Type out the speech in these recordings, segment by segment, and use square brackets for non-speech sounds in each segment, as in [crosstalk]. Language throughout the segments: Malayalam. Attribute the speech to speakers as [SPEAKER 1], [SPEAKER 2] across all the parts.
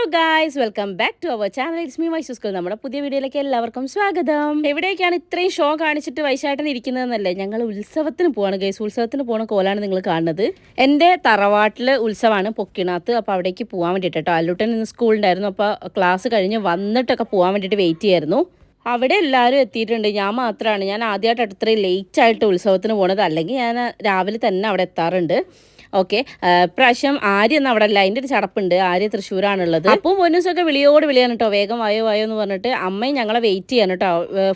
[SPEAKER 1] Hello guys welcome back to our channel it's me wise school നമ്മുടെ പുതിയ വീഡിയോയിലേക്ക് എല്ലാവർക്കും സ്വാഗതം. എവിടേക്കാണ് ഇത്രയും ഷോ കാണിച്ചിട്ട് വൈശാട്ടൻ ഇരിക്കുന്നതെന്നല്ലേ? ഞങ്ങൾ ഉത്സവത്തിന് പോവാണ് ഗൈസ് ഉത്സവത്തിന് പോണ കോലാണ് നിങ്ങൾ കാണുന്നത്. എന്റെ തറവാട്ടിൽ ഉത്സവമാണ് പൊക്കിണാത്ത് അപ്പോൾ അവിടേക്ക് പോകാൻ വേണ്ടിയിട്ട് കേട്ടോ അല്ലൂട്ടൻ ഇന്ന് സ്കൂളുണ്ടായിരുന്നു അപ്പോൾ ക്ലാസ് കഴിഞ്ഞ് വന്നിട്ടൊക്കെ പോകാൻ വേണ്ടിയിട്ട് വെയിറ്റ് ചെയ്യായിരുന്നു. അവിടെ എല്ലാവരും എത്തിയിട്ടുണ്ട്. ഞാൻ മാത്രമാണ്. ഞാൻ ആദ്യമായിട്ട് അത്രയും ലേറ്റ് ആയിട്ട് ഉത്സവത്തിന് പോണത്. അല്ലെങ്കിൽ ഞാൻ രാവിലെ തന്നെ അവിടെ എത്താറുണ്ട്. ഓക്കെ. പ്രാവശ്യം ആര്യ എന്ന് അവിടെ അല്ല. അതിന്റെ ഒരു ചടപ്പുണ്ട്. ആര്യ തൃശ്ശൂരാണുള്ളത്. അപ്പോൾ പൊന്നൂസൊക്കെ വിളിയോട് വിളിയാണ് കേട്ടോ. വേഗം വായോ വായോ എന്ന് പറഞ്ഞിട്ട് അമ്മയും ഞങ്ങളെ വെയിറ്റ് ചെയ്യാൻ കേട്ടോ.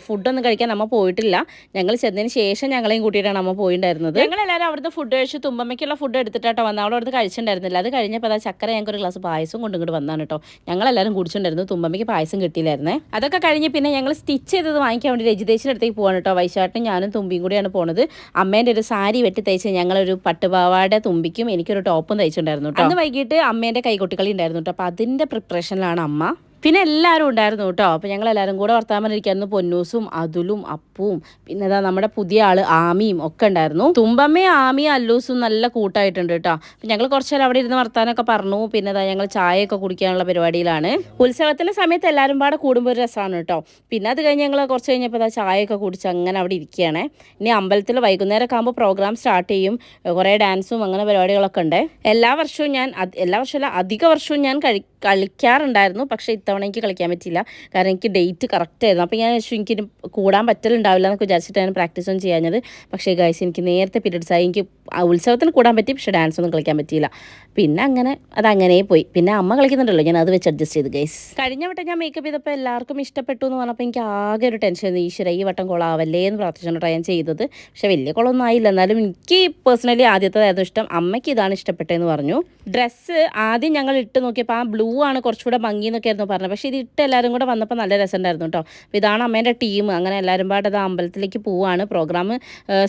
[SPEAKER 1] ഫുഡൊന്നും കഴിക്കാൻ അമ്മ പോയിട്ടില്ല. ഞങ്ങൾ ചെന്നതിന് ശേഷം ഞങ്ങളെയും കൂട്ടിയിട്ടാണ് അമ്മ പോയിട്ടുണ്ടായിരുന്നത് ഞങ്ങളെല്ലാവരും അവിടുത്തെ ഫുഡ് കഴിച്ച് തുമ്പമ്മയ്ക്കുള്ള ഫുഡ് എടുത്തിട്ടോ വന്ന. അവിടെ അവിടുത്തെ കഴിച്ചിട്ടുണ്ടായിരുന്നില്ല. അത് കഴിഞ്ഞപ്പോൾ അതാ ചക്കര ഞങ്ങൾക്ക് ഒരു ഗ്ലാസ് പായസം കൊണ്ട് ഇങ്ങോട്ട് വന്നാണ് കേട്ടോ. ഞങ്ങളെല്ലാവരും കുടിച്ചിട്ടുണ്ടായിരുന്നു. തുമ്പമ്മയ്ക്ക് പായസം കിട്ടിയില്ലായിരുന്നേ. അതൊക്കെ കഴിഞ്ഞ് പിന്നെ ഞങ്ങൾ സ്റ്റിച്ച് ചെയ്തത് വാങ്ങിക്കാൻ വേണ്ടി രജിതേശിന്റെ അടുത്തേക്ക് പോകാൻ കേട്ടോ. വൈശാട്ടും ഞാനും തുമ്പിയും കൂടിയാണ് പോണത്. അമ്മേന്റെ ഒരു സാരി വെട്ടി തയ്ച്ച് ഞങ്ങളൊരു പട്ടുപാവാടെ തുമ്പിക്കും എനിക്കൊരു ടോപ്പും തയ്ച്ചിട്ടുണ്ടായിരുന്നു അന്ന് വൈകിട്ട് അമ്മേന്റെ കൈകൊട്ടിക്കളി ഉണ്ടായിരുന്നു കേട്ടോ അപ്പോൾ അതിന്റെ പ്രിപ്പറേഷനിലാണ് അമ്മ പിന്നെ എല്ലാവരും ഉണ്ടായിരുന്നു കേട്ടോ. അപ്പോൾ ഞങ്ങൾ എല്ലാവരും കൂടെ വർത്താൻ പറഞ്ഞിരിക്കുന്നു പൊന്നൂസും അതുലും അപ്പുവും പിന്നെ ഇതാ നമ്മുടെ പുതിയ ആൾ ആമിയും ഒക്കെ ഉണ്ടായിരുന്നു. തുമ്പമ്മയും ആമിയും അല്ലൂസും നല്ല കൂട്ടായിട്ടുണ്ട് കേട്ടോ. അപ്പം ഞങ്ങൾ കുറച്ച് നേരം അവിടെ ഇരുന്ന് വർത്താനൊക്കെ പറഞ്ഞു. പിന്നെ ഇതാ ഞങ്ങൾ ചായയൊക്കെ കുടിക്കാനുള്ള പരിപാടിയിലാണ്. ഉത്സവത്തിന്റെ സമയത്ത് എല്ലാവരും പാടെ കൂടുമ്പോൾ ഒരു രസമാണ് കേട്ടോ. പിന്നെ അത് കഴിഞ്ഞ് ഞങ്ങൾ കുറച്ച് കഴിഞ്ഞപ്പോൾ ഇതാ ചായയൊക്കെ കുടിച്ച് അങ്ങനെ അവിടെ ഇരിക്കുകയാണ്. ഇനി അമ്പലത്തിൽ വൈകുന്നേരം ആകുമ്പോൾ പ്രോഗ്രാം സ്റ്റാർട്ട് ചെയ്യും. കുറേ ഡാൻസും അങ്ങനെ പരിപാടികളൊക്കെ ഉണ്ട്. എല്ലാ വർഷവും ഞാൻ എല്ലാ വർഷമല്ല അധിക വർഷവും ഞാൻ കളിക്കാറുണ്ടായിരുന്നു. പക്ഷേ ഇത്തവണ എനിക്ക് കളിക്കാൻ പറ്റിയില്ല. കാരണം എനിക്ക് ഡേറ്റ് കറക്റ്റ് ആയിരുന്നു. അപ്പോൾ ഞാൻ എനിക്ക് കൂടാൻ പറ്റലുണ്ടാവില്ല എന്നൊക്കെ വിചാരിച്ചിട്ടാണ് പ്രാക്ടീസ് ഒന്നും ചെയ്യാഞ്ഞത്. പക്ഷേ ഗൈസ് എനിക്ക് നേരത്തെ പീരീഡ്സ് ആയി. എനിക്ക് ഉത്സവത്തിന് കൂടാൻ പറ്റി. പക്ഷേ ഡാൻസ് ഒന്നും കളിക്കാൻ പറ്റിയില്ല. പിന്നെ അങ്ങനെ അത് അങ്ങനെ പോയി. പിന്നെ അമ്മ കളിക്കുന്നുണ്ടല്ലോ. ഞാൻ അത് വെച്ച് അഡ്ജസ്റ്റ് ചെയ്ത് ഗൈസ് കഴിഞ്ഞ വട്ടം ഞാൻ മേക്കപ്പ് ചെയ്തപ്പോൾ എല്ലാവർക്കും ഇഷ്ടപ്പെട്ടു എന്ന് പറഞ്ഞപ്പോൾ എനിക്ക് ആകെ ഒരു ടെൻഷൻ ഈശ്വര ഈ വട്ടം കൊളാവല്ലേ എന്ന് പ്രാർത്ഥിച്ചിട്ടാണ് ഞാൻ ചെയ്തത്. പക്ഷേ വലിയ കുളമൊന്നും ആയില്ല. എന്നാലും എനിക്ക് പേഴ്സണലി ആദ്യത്തേതായിരുന്നു ഇഷ്ടം. അമ്മയ്ക്ക് ഇതാണ് ഇഷ്ടപ്പെട്ടതെന്ന് പറഞ്ഞു. ഡ്രസ്സ് ആദ്യം ഞങ്ങൾ ഇട്ട് നോക്കിയപ്പോൾ ആ ബ്ലൂ ആണ് കുറച്ചുകൂടെ ഭംഗി എന്നൊക്കെ ആയിരുന്നു പറഞ്ഞത്. പക്ഷേ ഇത് ഇട്ട് എല്ലാവരും കൂടെ വന്നപ്പോൾ നല്ല രസമുണ്ടായിരുന്നു കേട്ടോ. അപ്പോൾ ഇതാണ് അമ്മേന്റെ ടീം. അങ്ങനെ എല്ലാവരും പാടെ അത് അമ്പലത്തിലേക്ക് പോവാണ്. പ്രോഗ്രാം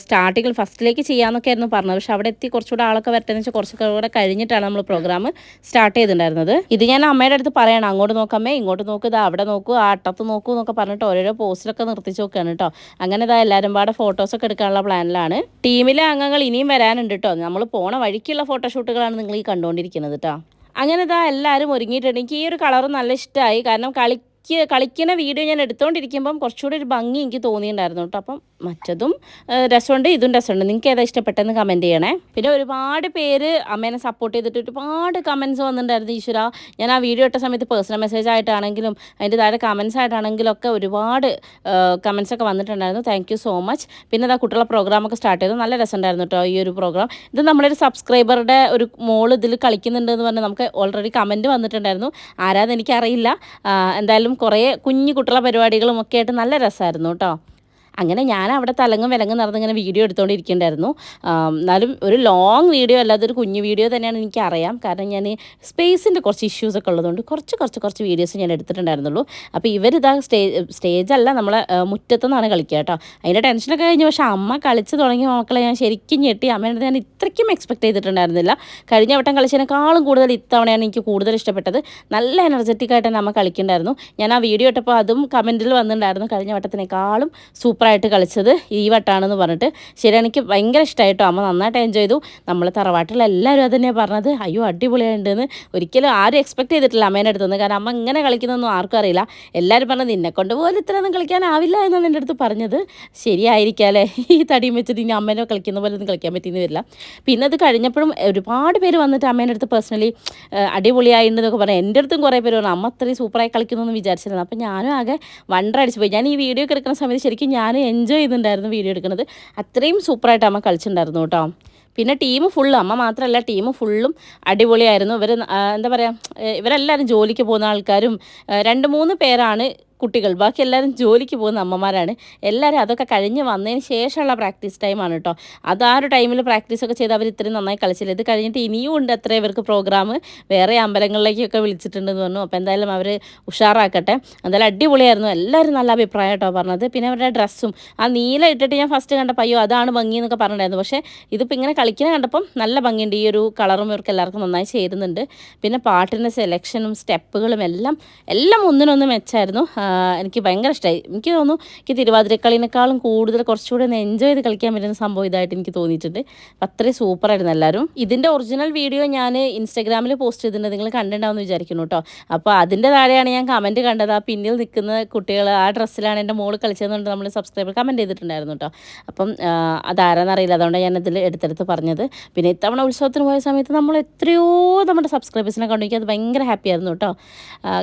[SPEAKER 1] സ്റ്റാർട്ടിങ്ങിൽ ഫസ്റ്റിലേക്ക് ചെയ്യാമെന്നൊക്കെ ആയിരുന്നു പറഞ്ഞത്. പക്ഷേ അവിടെ എത്തി കുറച്ചുകൂടെ ആളൊക്കെ വരട്ടെന്ന് വെച്ചാൽ കുറച്ചൊക്കെ കൂടെ കഴിഞ്ഞിട്ടാണ് നമ്മൾ പ്രോഗ്രാം സ്റ്റാർട്ട് ചെയ്തിട്ടുണ്ടായിരുന്നത്. ഇത് ഞാൻ അമ്മയുടെ അടുത്ത് പറയണം. അങ്ങോട്ട് നോക്കാമേ ഇങ്ങോട്ട് നോക്കുക ഇതാ അവിടെ നോക്കൂ ആ അട്ടത്ത് നോക്കൂ എന്നൊക്കെ പറഞ്ഞിട്ട് ഓരോരോ പോസ്റ്റിലൊക്കെ നിർത്തിച്ച് നോക്കുകയാണ് കേട്ടോ. അങ്ങനെ ഇതാ എല്ലാവരും പാടെ ഫോട്ടോസൊക്കെ എടുക്കാനുള്ള പ്ലാനിലാണ്. ടീമിലെ അംഗങ്ങൾ ഇനിയും വരാനുണ്ട് കേട്ടോ. നമ്മൾ പോണ വഴിക്കുള്ള ഫോട്ടോഷൂട്ടുകളാണ് നിങ്ങൾ ഈ കണ്ടുകൊണ്ടിരിക്കുന്നത് കേട്ടോ. അങ്ങനെ ഇതാ എല്ലാവരും ഒരുങ്ങിയിട്ടുണ്ട്. എനിക്ക് ഈ ഒരു കളർ നല്ല ഇഷ്ടമായി കാരണം കളിക്ക് കളിക്കുന്ന വീഡിയോ ഞാൻ എടുത്തുകൊണ്ടിരിക്കുമ്പം കുറച്ചുകൂടി ഒരു ഭംഗി എനിക്ക് തോന്നിയിട്ടുണ്ടായിരുന്നു കേട്ടോ. അപ്പം മറ്റതും. രസമുണ്ട് ഇതും രസമുണ്ട്. നിങ്ങൾക്ക് ഏതാ ഇഷ്ടപ്പെട്ടെന്ന് കമന്റ് ചെയ്യണേ. പിന്നെ ഒരുപാട് പേര് അമ്മേനെ സപ്പോർട്ട് ചെയ്തിട്ട് ഒരുപാട് കമൻസ് വന്നിട്ടുണ്ടായിരുന്നു ഈശ്വര. ഞാൻ ആ വീഡിയോ ഇട്ട സമയത്ത് പേഴ്സണൽ മെസ്സേജ് ആയിട്ടാണെങ്കിലും അതിന്റെ താഴെ കമൻസ് ആയിട്ടാണെങ്കിലും ഒക്കെ ഒരുപാട് കമൻസ് ഒക്കെ വന്നിട്ടുണ്ടായിരുന്നു. താങ്ക് സോ മച്ച് പിന്നെ അതാ കുട്ടികളെ പ്രോഗ്രാമൊക്കെ സ്റ്റാർട്ട് ചെയ്തു. നല്ല രസമുണ്ടായിരുന്നു കേട്ടോ ഈ ഒരു പ്രോഗ്രാം ഇത് നമ്മളൊരു സബ്സ്ക്രൈബറുടെ ഒരു മോൾ ഇതിൽ കളിക്കുന്നുണ്ട് എന്ന് പറഞ്ഞ് നമുക്ക് ഓൾറെഡി കമന്റ് വന്നിട്ടുണ്ടായിരുന്നു. ആരാന്ന് എനിക്കറിയില്ല. ആ, എന്തായാലും കുറേ കുഞ്ഞു കുട്ടികളെ പരിപാടികളും ഒക്കെ ആയിട്ട് നല്ല രസമായിരുന്നു കേട്ടോ അങ്ങനെ ഞാൻ അവിടെ തലങ്ങും വിലങ്ങും നടന്നിങ്ങനെ വീഡിയോ എടുത്തുകൊണ്ടിരിക്കുന്നുണ്ടായിരുന്നു എന്നാലും ഒരു ലോങ് വീഡിയോ അല്ലാതെ ഒരു കുഞ്ഞു വീഡിയോ തന്നെയാണ് എനിക്കറിയാം. കാരണം ഞാൻ സ്പേസിന്റെ കുറച്ച് ഇഷ്യൂസ് ഒക്കെ ഉള്ളതുകൊണ്ട് കുറച്ച് കുറച്ച് കുറച്ച് വീഡിയോസ് ഞാൻ എടുത്തിട്ടുണ്ടായിരുന്നുള്ളൂ. അപ്പോൾ ഇവരിതാ സ്റ്റേജ് സ്റ്റേജല്ല നമ്മളെ മുറ്റത്തുനിന്നാണ് കളിക്കുക കേട്ടോ. അതിന്റെ ടെൻഷനൊക്കെ കഴിഞ്ഞു. പക്ഷേ അമ്മ കളിച്ച് തുടങ്ങിയ മക്കളെ ഞാൻ ശരിക്കും ഞെട്ടി. അമ്മേന്റെ ഞാൻ ഇത്രയ്ക്കും എക്സ്പെക്ട് ചെയ്തിട്ടുണ്ടായിരുന്നില്ല. കഴിഞ്ഞ വട്ടം കളിച്ചതിനേക്കാളും കൂടുതൽ ഇത്തവണയാണ് എനിക്ക് കൂടുതൽ ഇഷ്ടപ്പെട്ടത്. നല്ല എനർജറ്റിക് ആയിട്ട് തന്നെ അമ്മ കളിക്കുന്നുണ്ടായിരുന്നു ഞാൻ ആ വീഡിയോ ഇട്ടപ്പോൾ അതും കമന്റിൽ വന്നിട്ടുണ്ടായിരുന്നു. കഴിഞ്ഞ വട്ടത്തിനേക്കാളും സൂപ്പറായിട്ട് കളിച്ചത് ഈ വട്ടാണെന്ന് പറഞ്ഞിട്ട്. ശരി എനിക്ക് ഭയങ്കര ഇഷ്ടമായിട്ടോ അമ്മ നന്നായിട്ട് എൻജോയ് ചെയ്തു. നമ്മൾ അത് തന്നെയാണ് പറഞ്ഞത്. അയ്യോ അടിപൊളിയായിട്ടുണ്ടെന്ന് ഒരിക്കലും ആരും എക്സ്പെക്ട് ചെയ്തിട്ടില്ല അമ്മേന്റെ അടുത്തുനിന്ന് കാരണം അമ്മ ഇങ്ങനെ കളിക്കുന്നൊന്നും ആർക്കും അറിയില്ല. എല്ലാവരും പറഞ്ഞത് നിന്നെ കൊണ്ട് പോലും ഇത്രയൊന്നും കളിക്കാനാവില്ല എന്നാണ് എന്റെ അടുത്ത് പറഞ്ഞത്. ശരിയായിരിക്കാം അല്ലേ? ഈ തടിയും വെച്ചിട്ട് ഇനി അമ്മേനെ കളിക്കുന്ന പോലെ ഒന്നും കളിക്കാൻ പറ്റിയെന്ന് വരില്ല. പിന്നെ അത് കഴിഞ്ഞപ്പോഴും ഒരുപാട് പേര് വന്നിട്ട് അമ്മേന്റെ അടുത്ത് പേഴ്സണലി അടിപൊളിയായിട്ടുണ്ടെന്നൊക്കെ പറഞ്ഞു. എന്റെ അടുത്തും കുറേ പേര് പറഞ്ഞു അമ്മ അത്രയും സൂപ്പറായി കളിക്കുന്നു എന്ന് വിചാരിച്ചിരുന്നു അപ്പോൾ ഞാനും ആകെ വണ്ടർ അടിച്ച് പോയി. ഞാൻ ഈ വീഡിയോ ഒക്കെ എടുക്കുന്ന സമയത്ത് ശരിക്കും ഞാൻ എൻജോയ് ചെയ്തിട്ടുണ്ടായിരുന്നു വീഡിയോ എടുക്കുന്നത്. അത്രയും സൂപ്പറായിട്ട് അമ്മ കളിച്ചിട്ടുണ്ടായിരുന്നു കേട്ടോ. പിന്നെ ടീം ഫുള്ള് അമ്മ മാത്രമല്ല ടീം ഫുള്ളും അടിപൊളിയായിരുന്നു. ഇവർ എന്താ പറയുക ഇവരെല്ലാവരും ജോലിക്ക് പോകുന്ന ആൾക്കാരും രണ്ട് മൂന്ന് പേരാണ് കുട്ടികൾ. ബാക്കി എല്ലാവരും ജോലിക്ക് പോകുന്ന അമ്മമാരാണ്. എല്ലാവരും അതൊക്കെ കഴിഞ്ഞ് വന്നതിന് ശേഷമുള്ള പ്രാക്ടീസ് ടൈമാണ് കേട്ടോ അത് ആ ഒരു ടൈമിൽ പ്രാക്ടീസൊക്കെ ചെയ്ത് അവർ ഇത്രയും നന്നായി കളിച്ചില്ല? ഇത് കഴിഞ്ഞിട്ട് ഇനിയും ഉണ്ട് അത്ര ഇവർക്ക് പ്രോഗ്രാം വേറെ അമ്പലങ്ങളിലേക്കൊക്കെ വിളിച്ചിട്ടുണ്ടെന്ന് പറഞ്ഞു. അപ്പോൾ എന്തായാലും അവർ ഉഷാറാക്കട്ടെ. എന്തായാലും അടിപൊളിയായിരുന്നു. എല്ലാവരും നല്ല അഭിപ്രായം കേട്ടോ പറഞ്ഞത്. പിന്നെ അവരുടെ ഡ്രസ്സും ആ നീല ഇട്ടിട്ട് ഞാൻ ഫസ്റ്റ് കണ്ടപ്പോൾ അയ്യോ അതാണ് ഭംഗി എന്നൊക്കെ പറഞ്ഞിട്ടുണ്ടായിരുന്നു. പക്ഷേ ഇതിപ്പോൾ ഇങ്ങനെ കളിക്കുന്ന കണ്ടപ്പം നല്ല ഭംഗിയുണ്ട്. ഈ ഒരു കളറും ഇവർക്ക് എല്ലാവർക്കും നന്നായി ചേരുന്നുണ്ട്. പിന്നെ പാട്ടിന്റെ സെലക്ഷനും സ്റ്റെപ്പുകളും എല്ലാം എല്ലാം ഒന്നിനൊന്ന് മെച്ചായിരുന്നു ആ, എനിക്ക് ഭയങ്കര ഇഷ്ടമായി എനിക്ക് തോന്നുന്നു എനിക്ക് തിരുവാതിരക്കളിനേക്കാളും കൂടുതൽ കുറച്ചുകൂടി ഒന്ന് എൻജോയ് ചെയ്ത് കളിക്കാൻ പറ്റുന്ന സംഭവം ഇതായിട്ട് എനിക്ക് തോന്നിയിട്ടുണ്ട്. അപ്പം അത്രയും സൂപ്പറായിരുന്നു എല്ലാവരും. ഇതിന്റെ ഒറിജിനൽ വീഡിയോ ഞാൻ ഇൻസ്റ്റാഗ്രാമിൽ പോസ്റ്റ് ചെയ്തിട്ടുണ്ട്. നിങ്ങൾ കണ്ടിട്ടുണ്ടാവുമെന്ന് വിചാരിക്കുന്നു കേട്ടോ അപ്പോൾ അതിന്റെ താഴെയാണ് ഞാൻ കമന്റ് കണ്ടത്. ആ പിന്നിൽ നിൽക്കുന്ന കുട്ടികൾ ആ ഡ്രസ്സിലാണ് എന്റെ മോൾ കളിച്ചതെന്നുണ്ട് നമ്മൾ സബ്സ്ക്രൈബർ കമന്റ് ചെയ്തിട്ടുണ്ടായിരുന്നു കേട്ടോ അപ്പം അതാരാന്നറിയില്ല അതുകൊണ്ട് ഞാൻ ഇതിൽ എടുത്തെടുത്ത് പറഞ്ഞത്. പിന്നെ ഇത്തവണ ഉത്സവത്തിന് പോയ സമയത്ത് നമ്മൾ എത്രയോ നമ്മുടെ സബ്സ്ക്രൈബേഴ്സിനെ കണ്ടു. എനിക്ക് അത് ഭയങ്കര ഹാപ്പി ആയിരുന്നു കേട്ടോ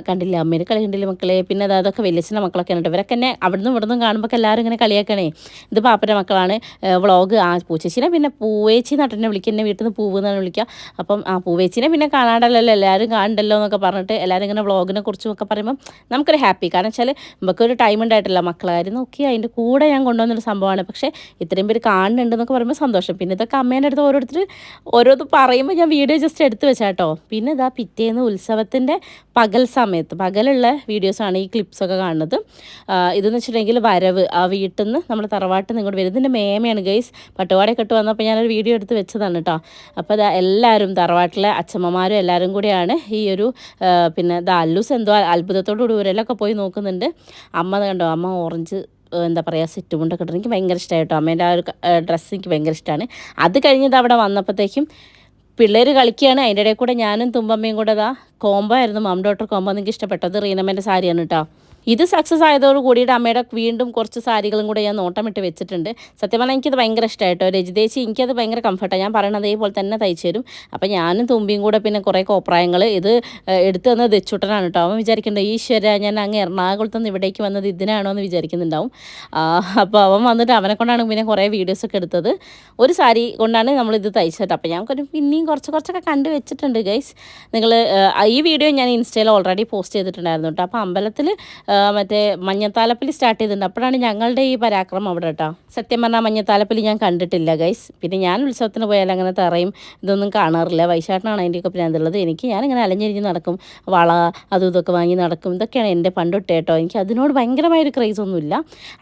[SPEAKER 1] കണ്ടില്ല? അമ്മേനെ കളി കണ്ടില്ല മക്കളെ? പിന്നെ അത് അതൊക്കെ വലിയച്ഛന്റെ മക്കളൊക്കെ ഉണ്ട് ഇവരൊക്കെ എന്നെ അവിടുന്ന് ഇവിടുന്ന് കാണുമ്പോൾ എല്ലാവരും ഇങ്ങനെ കളിയാക്കണേ. ഇത് പാപ്പന്റെ മക്കളാണ്. വ്ളോഗ് ആ പൂച്ചേച്ചിനെ പിന്നെ പൂവേച്ചി നട്ടനെ വിളിക്കുക എന്നെ വീട്ടിൽ നിന്ന് പൂവ് എന്നാണ് വിളിക്കുക അപ്പം ആ പൂവേച്ചിനെ പിന്നെ കാണാണ്ടല്ലോ എല്ലാവരും കാണണ്ടല്ലോ എന്നൊക്കെ പറഞ്ഞിട്ട് എല്ലാവരും ഇങ്ങനെ വ്ളോഗിനെ കുറിച്ചും ഒക്കെ പറയുമ്പോൾ നമുക്കൊരു ഹാപ്പി കാരണം വെച്ചാൽ നമുക്കൊരു ടൈം ഉണ്ടായിട്ടില്ല. മക്കളെ കാര്യം നോക്കി അതിന്റെ കൂടെ ഞാൻ കൊണ്ടുവന്നൊരു സംഭവമാണ്. പക്ഷേ ഇത്രയും പേര് കാണുന്നുണ്ടെന്നൊക്കെ പറയുമ്പോൾ സന്തോഷം. പിന്നെ ഇതൊക്കെ അമ്മേന്റെ അടുത്ത് ഓരോരുത്തർ ഓരോന്ന് പറയുമ്പോൾ ഞാൻ വീഡിയോ ജസ്റ്റ് എടുത്ത് വെച്ചാട്ടോ പിന്നെ ഇതാ പിറ്റേന്ന് ഉത്സവത്തിന്റെ പകൽ സമയത്ത് പകലുള്ള വീഡിയോസാണ് ഈ ക്ലിപ്സൊക്കെ കാണുന്നത്. ഇതെന്ന് വെച്ചിട്ടുണ്ടെങ്കിൽ വരവ് ആ വീട്ടിൽ നിന്ന് നമ്മുടെ തറവാട്ടിൽ നിന്ന് ഇങ്ങോട്ട് വരും ഇതിന്റെ മേമയാണ് ഗൈസ് പട്ടുപാടൊക്കെ ഇട്ട് വന്നപ്പോൾ ഞാനൊരു വീഡിയോ എടുത്ത് വെച്ചതാണ് കേട്ടോ അപ്പോൾ അത് എല്ലാവരും തറവാട്ടിലെ അച്ഛമ്മമാരും എല്ലാവരും കൂടിയാണ് ഈ ഒരു പിന്നെ ദാ അല്ലൂസ് എന്തോ അത്ഭുതത്തോടുകൂടി ഉരലൊക്കെ പോയി നോക്കുന്നുണ്ട്. അമ്മ കണ്ടോ അമ്മ ഓറഞ്ച് എന്താ പറയുക സെറ്റ് മുണ്ടൊക്കെ ഇട്ട് എനിക്ക് ഭയങ്കര ഇഷ്ടമായി കേട്ടോ അമ്മേന്റെ ആ ഒരു ഡ്രസ്സ് എനിക്ക് ഭയങ്കര ഇഷ്ടമാണ് അത് കഴിഞ്ഞത് അവിടെ വന്നപ്പോഴത്തേക്കും പിള്ളേർ കളിക്കുകയാണ്. അതിന്റെ ഇടയിൽ കൂടെ ഞാനും തുമ്പമ്മയും കൂടെ അതാ കോംബോ ആയിരുന്നു. മം ഡോട്ടർ കോംബോ എനിക്ക് ഇഷ്ടപ്പെട്ടത് റീനമ്മേന്റെ സാരിയാണ് കേട്ടോ ഇത് സക്സസ് ആയതോട് കൂടിയിട്ട് അമ്മയുടെ വീണ്ടും കുറച്ച് സാരികളും കൂടെ ഞാൻ നോട്ടമിട്ട് വെച്ചിട്ടുണ്ട്. സത്യം പറഞ്ഞാൽ എനിക്കത് ഭയങ്കര ഇഷ്ടമായിട്ടോ രജിതേച്ചി എനിക്കത് ഭയങ്കര കംഫർട്ടാണ് ഞാൻ പറയണത് അതേപോലെ തന്നെ തയ്ച്ചു തരും. അപ്പോൾ ഞാനും തുമ്പിയും കൂടെ പിന്നെ കുറേ കോപ്രായങ്ങൾ ഇത് എടുത്തു തന്നത് ദച്ചുട്ടനാണ് കേട്ടോ അവൻ വിചാരിക്കുന്നുണ്ട് ഈശ്വര ഞാൻ അങ്ങ് എറണാകുളത്ത് നിന്ന് ഇവിടേക്ക് വന്നത് ഇതിനാണോ? എന്ന് വിചാരിക്കുന്നുണ്ടാവും. അപ്പോൾ അവൻ വന്നിട്ട് അവനെ കൊണ്ടാണ് പിന്നെ കുറേ വീഡിയോസൊക്കെ എടുത്തത്. ഒരു സാരി കൊണ്ടാണ് നമ്മളിത് തയ്ച്ചത് അപ്പോൾ ഞാൻ പിന്നെയും കുറച്ച് കുറച്ചൊക്കെ കണ്ടു വെച്ചിട്ടുണ്ട് ഗൈസ് നിങ്ങൾ ഈ വീഡിയോ ഞാൻ ഇൻസ്റ്റയിൽ ഓൾറെഡി പോസ്റ്റ് ചെയ്തിട്ടുണ്ടായിരുന്നു കേട്ടോ അപ്പോൾ അമ്പലത്തിൽ മറ്റേ മഞ്ഞത്താലപ്പലി സ്റ്റാർട്ട് ചെയ്തിട്ടുണ്ട്. അപ്പോഴാണ് ഞങ്ങളുടെ ഈ പരാക്രമം അവിടെ കേട്ടോ. സത്യം പറഞ്ഞാൽ മഞ്ഞത്താലപ്പലി ഞാൻ കണ്ടിട്ടില്ല ഗൈസ് പിന്നെ ഞാൻ ഉത്സവത്തിന് പോയാൽ അങ്ങനെ തറയും ഇതൊന്നും കാണാറില്ല. വൈശാട്ടനാണ് അതിന്റെയൊക്കെ പ്രാന്തുള്ളത് എനിക്ക് ഞാനിങ്ങനെ അലഞ്ഞിരിഞ്ഞ് നടക്കും. വള അതും ഇതൊക്കെ വാങ്ങി നടക്കും. ഇതൊക്കെയാണ് എന്റെ പണ്ടൊട്ടേ കേട്ടോ. എനിക്ക് അതിനോട് ഭയങ്കരമായൊരു ക്രേസ് ഒന്നുമില്ല.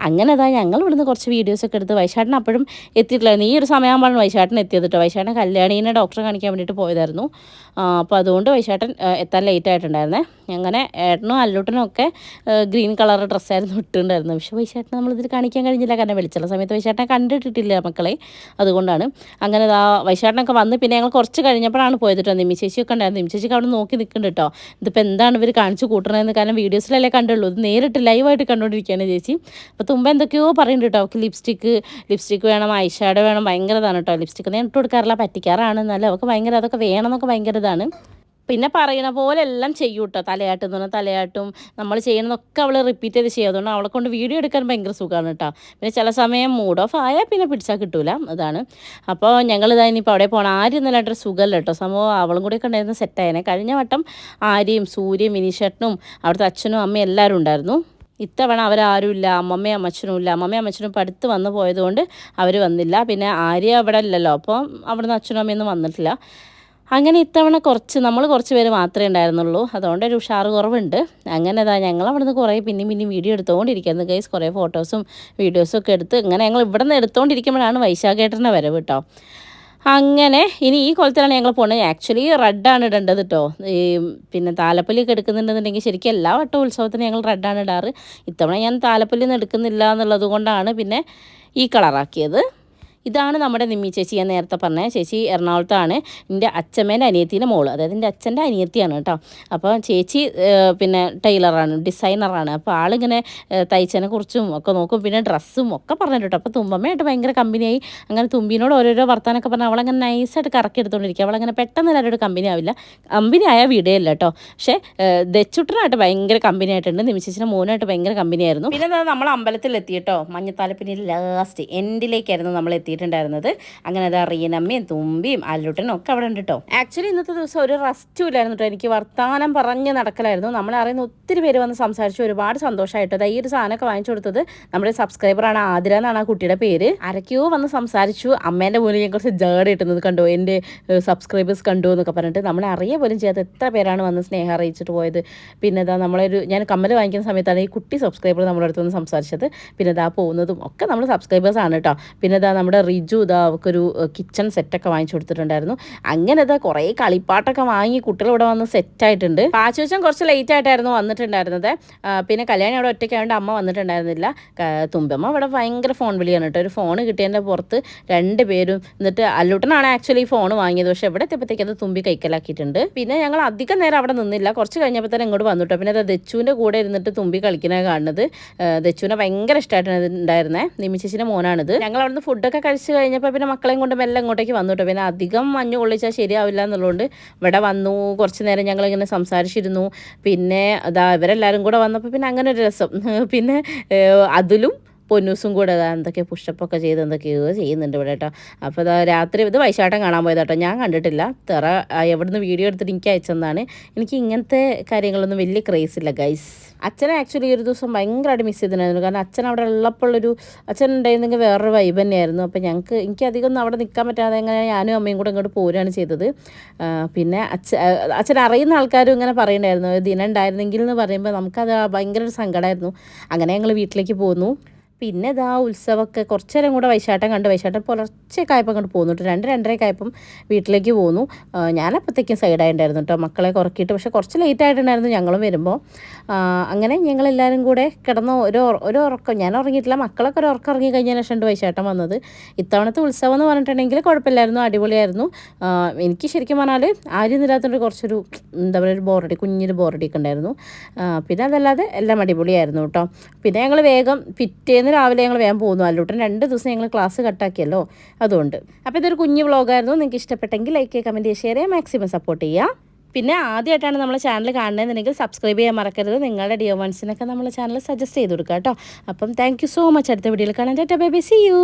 [SPEAKER 1] അങ്ങനെ അതാ ഞങ്ങൾ ഇവിടുന്ന് കുറച്ച് വീഡിയോസൊക്കെ എടുത്ത് വൈശാട്ടൻ അപ്പോഴും എത്തിയിട്ടില്ലായിരുന്നു ഈ ഒരു സമയമാകുമ്പോഴാണ് വൈശാട്ടൻ എത്തിയത് കേട്ടോ. വൈശാട്ടൻ കല്യാണീനെ ഡോക്ടറെ കാണിക്കാൻ വേണ്ടിയിട്ട് പോയതായിരുന്നു. അപ്പോൾ അതുകൊണ്ട് വൈശാട്ടൻ എത്താൻ ലേറ്റ് ആയിട്ടുണ്ടായിരുന്നേ. അങ്ങനെ ഏട്ടനും അല്ലൂട്ടനും ഒക്കെ ഗ്രീൻ കളർ ഡ്രസ്സായിരുന്നു ഇട്ടുണ്ടായിരുന്നത് പക്ഷേ വൈശാട്ടനെ നമ്മളിതിൽ കാണിക്കാൻ കഴിഞ്ഞില്ല. കാരണം വെളിച്ചുള്ള സമയത്ത് വൈശാട്ടനെ കണ്ടിട്ടിട്ടില്ല മക്കളെ. അതുകൊണ്ടാണ് അങ്ങനെ ആ വൈശാട്ടനൊക്കെ വന്ന് പിന്നെ ഞങ്ങൾ കുറച്ച് കഴിഞ്ഞപ്പോഴാണ് പോയത് കേട്ടോ നിമ്മി ചേച്ചിയൊക്കെ ഉണ്ടായിരുന്നു. ചേച്ചിക്ക് അവിടെ നോക്കി നിൽക്കുന്നുണ്ട് കേട്ടോ ഇതിപ്പോൾ എന്താണ് ഇവർ കാണിച്ചു കൂട്ടണതെന്ന് കാരണം വീഡിയോസിലല്ലേ കണ്ടുള്ളൂ. ഇത് നേരിട്ട് ലൈവായിട്ട് കണ്ടുകൊണ്ടിരിക്കുകയാണ് ചേച്ചി. അപ്പോൾ തുമ്പ എന്തൊക്കെയോ പറയുന്നുണ്ട് കേട്ടോ അവൾക്ക് ലിപ്സ്റ്റിക്ക് ലിപ്സ്റ്റിക്ക് വേണം ഐഷാഡോ വേണം. ഭയങ്കര ഇതാണ് കേട്ടോ ലിപ്സ്റ്റിക്ക് ഞാൻ ഇട്ട് കൊടുക്കാറില്ല. പറ്റിക്കാറാണ്. എന്നാലും അവൾക്ക് ഭയങ്കര അതൊക്കെ വേണമെന്നൊക്കെ ഭയങ്കര ഇതാണ്. പിന്നെ പറയുന്ന പോലെ എല്ലാം ചെയ്യും കേട്ടോ തലയാട്ടും പറഞ്ഞാൽ തലയാട്ടും നമ്മൾ ചെയ്യണതൊക്കെ അവൾ റിപ്പീറ്റ് ചെയ്ത് ചെയ്യും. അതുകൊണ്ട് അവളെ കൊണ്ട് വീഡിയോ എടുക്കാൻ ഭയങ്കര സുഖമാണ് കേട്ടോ. പിന്നെ ചില സമയം മൂഡ് ഓഫ് ആയാൽ പിന്നെ പിടിച്ചാൽ കിട്ടൂല. അതാണ്. അപ്പോൾ ഞങ്ങൾ ഇതാ ഇനിയിപ്പോൾ അവിടെ പോകണം ആര്യ നല്ലതായിട്ടൊരു സുഖമല്ല കേട്ടോ. സംഭവം അവളും കൂടെ ഉണ്ടായിരുന്ന സെറ്റായനെ കഴിഞ്ഞ വട്ടം ആര്യയും സൂര്യയും മിനിഷേട്ടനും അവിടുത്തെ അച്ഛനും അമ്മയും എല്ലാവരും ഉണ്ടായിരുന്നു. ഇത്തവണ അവരാരുമില്ല അമ്മമ്മയും അമ്മച്ചനും ഇല്ല. അമ്മമ്മയും അമ്മച്ചനും ഇപ്പം വന്ന് പോയതുകൊണ്ട് അവർ വന്നില്ല. പിന്നെ ആര്യ അവിടെ ഇല്ലല്ലോ. അപ്പം അവിടുന്ന് അച്ഛനും അമ്മയൊന്നും വന്നിട്ടില്ല. അങ്ങനെ ഇത്തവണ കുറച്ച് നമ്മൾ കുറച്ച് പേര് മാത്രമേ ഉണ്ടായിരുന്നുള്ളൂ. അതുകൊണ്ട് ഒരു ഉഷാറ് കുറവുണ്ട്. അങ്ങനെ അതാ ഞങ്ങൾ അവിടുന്ന് കുറേ പിന്നെയും പിന്നെയും വീഡിയോ എടുത്തുകൊണ്ടിരിക്കുന്നു. ഗൈസ് കുറേ ഫോട്ടോസും വീഡിയോസും ഒക്കെ എടുത്ത് ഇങ്ങനെ ഞങ്ങൾ ഇവിടെ നിന്ന് എടുത്തുകൊണ്ടിരിക്കുമ്പോഴാണ് വൈശാഖേട്ടന്റെ വരവ് കേട്ടോ. അങ്ങനെ ഇനി ഈ കൊലത്തിലാണ് ഞങ്ങൾ പോകുന്നത് ആക്ച്വലി റെഡാണ് ഇടേണ്ടത് കേട്ടോ. ഈ പിന്നെ താലപ്പൊലിയൊക്കെ എടുക്കുന്നുണ്ടെന്നുണ്ടെങ്കിൽ ശരിക്കും എല്ലാ വട്ടവും ഉത്സവത്തിന് ഞങ്ങൾ റെഡാണ് ഇടാറ്. ഇത്തവണ ഞാൻ താലപ്പൊലിയൊന്നും എടുക്കുന്നില്ല എന്നുള്ളത് കൊണ്ടാണ് പിന്നെ ഈ കളറാക്കിയത്. ഇതാണ് നമ്മുടെ നിമ്മി ചേച്ചി ഞാൻ നേരത്തെ പറഞ്ഞ. ചേച്ചി എറണാകുളത്താണ്. എന്റെ അച്ഛമ്മേന്റെ അനിയത്തിന്റെ മോൾ. അതായത് എന്റെ അച്ഛന്റെ അനിയത്തിയാണ് കേട്ടോ. അപ്പോൾ ചേച്ചി പിന്നെ ടൈലറാണ് ഡിസൈനറാണ്. അപ്പോൾ ആളിങ്ങനെ തയ്ച്ചതിനെ കുറിച്ചും ഒക്കെ നോക്കും. പിന്നെ ഡ്രസ്സും ഒക്കെ പറഞ്ഞിട്ട് കേട്ടോ. അപ്പോൾ തുമ്പമ്മയായിട്ട് ഭയങ്കര കമ്പനിയായി. അങ്ങനെ തുമ്പിനോട് ഓരോരോ വർത്താനൊക്കെ പറഞ്ഞാൽ അവളങ്ങനെ നൈസായിട്ട് കറക്കി എടുത്തുകൊണ്ടിരിക്കുക അവളങ്ങനെ പെട്ടെന്ന് എല്ലാവരോട് കമ്പനി ആവില്ല. കമ്പനി ആയ വീടേയല്ല കേട്ടോ. പക്ഷേ ദച്ചുട്ടനായിട്ട് ഭയങ്കര കമ്പനി ആയിട്ടുണ്ട് നിമിച്ചിച്ചിന്റെ മോനായിട്ട് ഭയങ്കര കമ്പനിയായിരുന്നു. പിന്നെ നമ്മൾ അമ്പലത്തിൽ എത്തി കേട്ടോ മഞ്ഞത്താലപ്പിനി ലാസ്റ്റ് എൻഡിലേക്കായിരുന്നു നമ്മൾ എത്തിയിട്ടുണ്ടായിരുന്നത് അങ്ങനെ അത് അറിയനമ്മയും തുമ്പിയും അല്ലുട്ടനും ഒക്കെ അവിടെ ഉണ്ട് കേട്ടോ ആക്ച്വലി ഇന്നത്തെ ദിവസം ഒരു റെസ്റ്റും ഇല്ലായിരുന്നു കേട്ടോ എനിക്ക് വർത്തമാനം പറഞ്ഞ് നടക്കലായിരുന്നു. നമ്മളെ അറിയുന്ന ഒത്തിരി പേര് വന്ന് സംസാരിച്ചു. ഒരുപാട് സന്തോഷമായിട്ട് അതായത് ഈ ഒരു സാധനമൊക്കെ വാങ്ങിച്ചു കൊടുത്തത് നമ്മുടെ സബ്സ്ക്രൈബറാണ് ആതിര എന്നാണ് ആ കുട്ടിയുടെ പേര്. ആരൊക്കെയോ വന്ന് സംസാരിച്ചു. അമ്മേന്റെ മുന്നിൽ ഞാൻ കുറച്ച് ജേഡ് കിട്ടുന്നത് കണ്ടു. എന്റെ സബ്സ്ക്രൈബേഴ്സ് കണ്ടു എന്നൊക്കെ പറഞ്ഞിട്ട് നമ്മളെ അറിയ പോലും ചെയ്യാത്ത എത്ര പേരാണ് വന്ന് സ്നേഹം അറിയിച്ചിട്ട് പോയത്. പിന്നെ ഇതാ നമ്മളൊരു ഞാൻ കമ്മൽ വാങ്ങിക്കുന്ന സമയത്താണ് ഈ കുട്ടി സബ്സ്ക്രൈബർ നമ്മുടെ അടുത്ത് വന്ന് സംസാരിച്ചത്. പിന്നെ ഇതാ പോകുന്നതും ഒക്കെ നമ്മൾ സബ്സ്ക്രൈബേഴ്സ് ആണ് കേട്ടോ പിന്നെ ഇതാ നമ്മുടെ റിജു ഇതാ അവർക്കൊരു കിച്ചൺ സെറ്റൊക്കെ വാങ്ങിച്ചു കൊടുത്തിട്ടുണ്ടായിരുന്നു. അങ്ങനെ ഇതാ കുറേ കളിപ്പാട്ടൊക്കെ വാങ്ങി കുട്ടികൾ ഇവിടെ വന്ന് സെറ്റായിട്ടുണ്ട് പാച്ചുവച്ചൻ കുറച്ച് ലേറ്റ് ആയിട്ടായിരുന്നു വന്നിട്ടുണ്ടായിരുന്നത്. പിന്നെ കല്യാണി അവിടെ ഒറ്റയ്ക്കായതുകൊണ്ട് അമ്മ വന്നിട്ടുണ്ടായിരുന്നില്ല. തുമ്പമ്മ ഇവിടെ ഭയങ്കര ഫോൺ വിളിയാണ് കേട്ടോ. ഒരു ഫോൺ കിട്ടിയതിന്റെ പുറത്ത് രണ്ട് പേരും എന്നിട്ട് അല്ലൂട്ടനാണ് ആക്ച്വലി ഫോൺ വാങ്ങിയത്. പക്ഷെ ഇവിടെ എത്തിയപ്പോഴത്തേക്ക് അത് തുമ്പി കൈക്കലാക്കിയിട്ടുണ്ട്. പിന്നെ ഞങ്ങൾ അധികം നേരം അവിടെ നിന്നില്ല. കുറച്ച് കഴിഞ്ഞപ്പോൾ തന്നെ ഇങ്ങോട്ട് വന്നു കേട്ടോ. പിന്നെ അത് ദച്ചുവിന്റെ കൂടെ ഇരുന്നിട്ട് തുമ്പി കളിക്കുന്നത് കാണുന്നത്. ദച്ചുവിനെ ഭയങ്കര ഇഷ്ടമായിട്ടാണ് ഉണ്ടായിരുന്നത് നിമിച്ചേച്ചിന്റെ മോനാണിത്. ഞങ്ങൾ അവിടുന്ന് ഫുഡൊക്കെ കഴിച്ച് കഴിഞ്ഞപ്പോൾ പിന്നെ മക്കളെയും കൊണ്ട് മെല്ലെ ഇങ്ങോട്ടേക്ക് വന്നു കേട്ടോ. പിന്നെ അധികം മഞ്ഞ് കൊള്ളിച്ചാൽ ശരിയാവില്ല എന്നുള്ളതുകൊണ്ട് ഇവിടെ വന്നു. കുറച്ച് നേരം ഞങ്ങൾ ഇങ്ങനെ സംസാരിച്ചിരുന്നു. പിന്നെ അതാ ഇവരെല്ലാവരും കൂടെ വന്നപ്പോൾ പിന്നെ അങ്ങനെ ഒരു രസം. [laughs] പിന്നെ അതിലും പൊന്നൂസും കൂടെ എന്തൊക്കെ പുഷപ്പൊക്കെ ചെയ്ത് എന്തൊക്കെയോ ചെയ്യുന്നുണ്ട് ഇവിടെ കേട്ടോ. അപ്പോൾ രാത്രി ഇത് വൈശാട്ടം കാണാൻ പോയത് കേട്ടോ. ഞാൻ കണ്ടിട്ടില്ല. തെറ എവിടുന്ന് വീഡിയോ എടുത്തിട്ട് എനിക്ക് അയച്ചെന്നാണ്. എനിക്ക് ഇങ്ങനത്തെ കാര്യങ്ങളൊന്നും വലിയ ക്രേസ് ഇല്ല ഗൈസ് അച്ഛനെ ആക്ച്വലി ഒരു ദിവസം ഭയങ്കരമായിട്ട് മിസ് ചെയ്തിട്ടുണ്ടായിരുന്നു. കാരണം അച്ഛൻ അവിടെ ഉള്ളപ്പോഴൊരു അച്ഛൻ ഉണ്ടായിരുന്നെങ്കിൽ വേറൊരു വൈബ് തന്നെയായിരുന്നു. അപ്പോൾ ഞങ്ങൾക്ക് എനിക്ക് അധികം ഒന്നും അവിടെ നിൽക്കാൻ പറ്റാതെ എങ്ങനെ ഞാനും അമ്മയും കൂടെ ഇങ്ങോട്ട് പോരുകയാണ് ചെയ്തത്. പിന്നെ അച്ഛ അച്ഛൻ അറിയുന്ന ആൾക്കാരും ഇങ്ങനെ പറയുന്നുണ്ടായിരുന്നു. ദിനം ഉണ്ടായിരുന്നെങ്കിൽ എന്ന് പറയുമ്പോൾ നമുക്കത് ഭയങ്കര ഒരു സങ്കടമായിരുന്നു അങ്ങനെ ഞങ്ങൾ വീട്ടിലേക്ക് പോന്നു. പിന്നെ ഇതാ ഉത്സവമൊക്കെ കുറച്ചേരം കൂടെ വൈശാട്ടം കണ്ട് വൈശാട്ടം പുലർച്ചെ കായപ്പം കണ്ട് പോകുന്നു കേട്ടോ. രണ്ട് രണ്ടര കായപ്പം വീട്ടിലേക്ക് പോന്നു. ഞാനപ്പോഴത്തേക്കും സൈഡായിട്ടുണ്ടായിരുന്നു കേട്ടോ. മക്കളെ കുറക്കിയിട്ട് പക്ഷേ കുറച്ച് ലേറ്റ് ആയിട്ടുണ്ടായിരുന്നു ഞങ്ങളും വരുമ്പോൾ. അങ്ങനെ ഞങ്ങളെല്ലാവരും കൂടെ കിടന്ന ഒരു ഒരു ഉറക്കം ഞാൻ ഉറങ്ങിയിട്ടില്ല മക്കളൊക്കെ ഒരു ഉറക്കം ഇറങ്ങി കഴിഞ്ഞ ശേഷം ഉണ്ട് വൈശാട്ടം വന്നത്. ഇത്തവണത്തെ ഉത്സവം എന്ന് പറഞ്ഞിട്ടുണ്ടെങ്കിൽ കുഴപ്പമില്ലായിരുന്നു അടിപൊളിയായിരുന്നു. എനിക്ക് ശരിക്കും പറഞ്ഞാൽ ആരും ഇല്ലാത്തതുകൊണ്ട് കുറച്ചൊരു എന്താ പറയുക ഒരു ബോറടി കുഞ്ഞൊരു ബോറടിയൊക്കെ ഉണ്ടായിരുന്നു. പിന്നെ അതല്ലാതെ എല്ലാം അടിപൊളിയായിരുന്നു കേട്ടോ. പിന്നെ ഞങ്ങൾ വേഗം പിറ്റേന്ന് രാവിലെ ഞങ്ങൾ വേഗം പോകുന്നു അല്ലൂട്ടൻ. രണ്ട് ദിവസം ഞങ്ങൾ ക്ലാസ് കട്ടാക്കിയല്ലോ അതുകൊണ്ട്. അപ്പോൾ ഇതൊരു കുഞ്ഞ് വ്ളോഗായിരുന്നു. നിങ്ങൾക്ക് ഇഷ്ടപ്പെട്ടെങ്കിൽ ലൈക്ക് ചെയ്യുക കമന്റ് ചെയ്യുക ഷെയർ ചെയ്യുക മാക്സിമം സപ്പോർട്ട് ചെയ്യുക. പിന്നെ ആദ്യമായിട്ടാണ് നമ്മൾ ചാനൽ കാണുന്നതെന്നുണ്ടെങ്കിൽ സബ്സ്ക്രൈബ് ചെയ്യാൻ മറക്കരുത്. നിങ്ങളുടെ ഡിയോ വൺസിനൊക്കെ നമ്മൾ ചാനൽ സജസ്റ്റ് ചെയ്ത് കൊടുക്കുക കേട്ടോ. അപ്പം താങ്ക് സോ മച്ച് അടുത്ത വീഡിയോയിൽ കാണാൻ tata bye bye see you